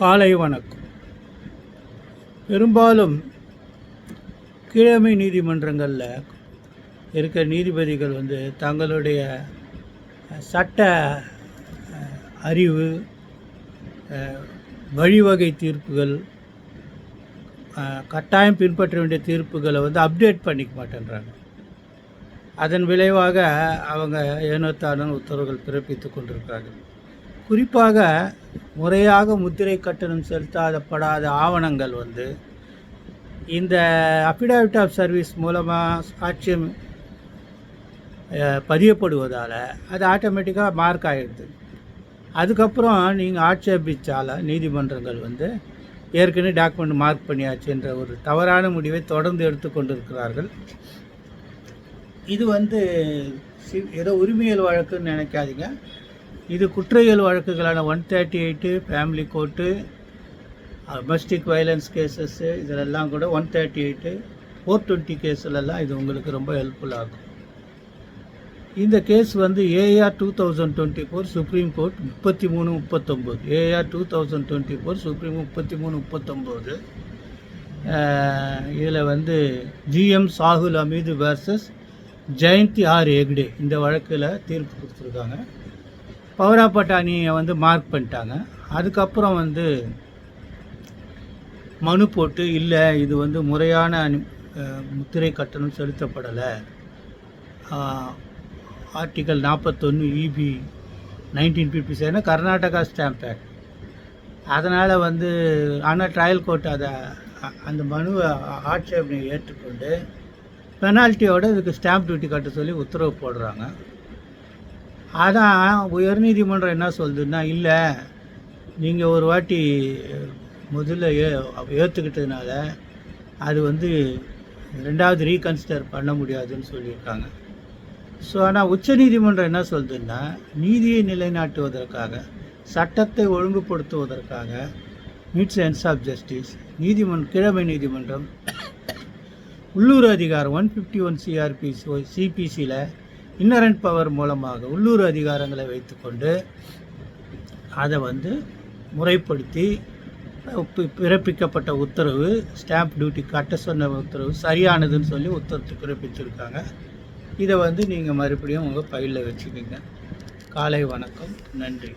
காலை வணக்கம். பெரும்பாலும் கீழமை நீதிமன்றங்களில் இருக்கிற நீதிபதிகள் வந்து தங்களுடைய சட்ட அறிவு வழிவகை தீர்ப்புகள் கட்டாயம் பின்பற்ற வேண்டிய தீர்ப்புகளை வந்து அப்டேட் பண்ணிக்க மாட்டேன்றாங்க. அதன் விளைவாக அவங்க ஏனோத்தான உத்தரவுகள் பிறப்பித்து கொண்டிருக்கிறார்கள். குறிப்பாக முறையாக முத்திரை கட்டணம் செலுத்தாதப்படாத ஆவணங்கள் வந்து இந்த அஃபிடாவிட் ஆஃப் சர்வீஸ் மூலமாக சாட்சியம் பதியப்படுவதால் அது ஆட்டோமேட்டிக்காக மார்க் ஆகிடுது அதுக்கப்புறம் நீங்கள் ஆட்சேபிச்சால நீதிமன்றங்கள் வந்து ஏற்கனவே டாக்குமெண்ட் மார்க் பண்ணியாச்சுன்ற ஒரு தவறான முடிவை தொடர்ந்து எடுத்துக்கொண்டு இருக்கிறார்கள் இது வந்து சி- ஏதோ உரிமையல் வழக்குன்னு நினைக்காதீங்க. இது குற்றவியல் வழக்குகளான one thirty eight family court domestic violence cases இதிலெல்லாம் கூட one thirty eight four twenty கேஸ்லெல்லாம் இது உங்களுக்கு ரொம்ப ஹெல்ப்ஃபுல்லாகும் இந்த கேஸ் வந்து AR two thousand twenty four supreme court முப்பத்தி மூணு முப்பத்தொம்போது. AR two thousand twenty four supreme முப்பத்தி மூணு முப்பத்தொம்போது. இதில் வந்து GM Shahul Hameed versus Jayanthi R Hegde இந்த வழக்கில் தீர்ப்பு கொடுத்துருக்காங்க. பவரா பட்டாணியை வந்து மார்க் பண்ணிட்டாங்க. அதுக்கப்புறம் வந்து மனு போட்டு இல்லை இது வந்து முறையான முத்திரை கட்டணம் செலுத்தப்படலை. ஆர்டிக்கல் நாற்பத்தொன்று EB nineteen fifty seven Karnataka stamp act. அதனால் வந்து ஆனால் ட்ரையல் கோர்ட் அதை அந்த மனுவை ஆட்சேபனை ஏற்றுக்கொண்டு பெனால்ட்டியோட இதுக்கு ஸ்டாம்ப் டியூட்டி கட்ட சொல்லி உத்தரவு போடுறாங்க. அதான் உயர்நீதிமன்றம் என்ன சொல்லுதுன்னா இல்லை நீங்கள் ஒரு வாட்டி முதல்ல ஏ ஏற்றுக்கிட்டதுனால அது வந்து ரெண்டாவது ரீகன்சிடர் பண்ண முடியாதுன்னு சொல்லியிருக்காங்க. ஸோ ஆனால் உச்சநீதிமன்றம் என்ன சொல்லுதுன்னா நீதியை நிலைநாட்டுவதற்காக சட்டத்தை ஒழுங்குபடுத்துவதற்காக மீட்ஸ் சென்ஸ் ஆஃப் ஜஸ்டிஸ் நீதிமன்ற கிழமை நீதிமன்றம் உள்ளூர் அதிகாரம் ஒன் ஃபிஃப்டி ஒன் சிஆர்பி சிபிசியில் இன்னரண்ட் பவர் மூலமாக உள்ளூர் அதிகாரங்களை வைத்துக்கொண்டு அதை வந்து முறைப்படுத்தி பிறப்பிக்கப்பட்ட உத்தரவு ஸ்டாம்ப் டியூட்டி கட்ட சொன்ன உத்தரவு சரியானதுன்னு சொல்லி உத்தரவு பிறப்பிச்சிருக்காங்க. இதை வந்து நீங்கள் மறுபடியும் உங்கள் பயிலில் வச்சுக்கோங்க. காலை வணக்கம். நன்றி.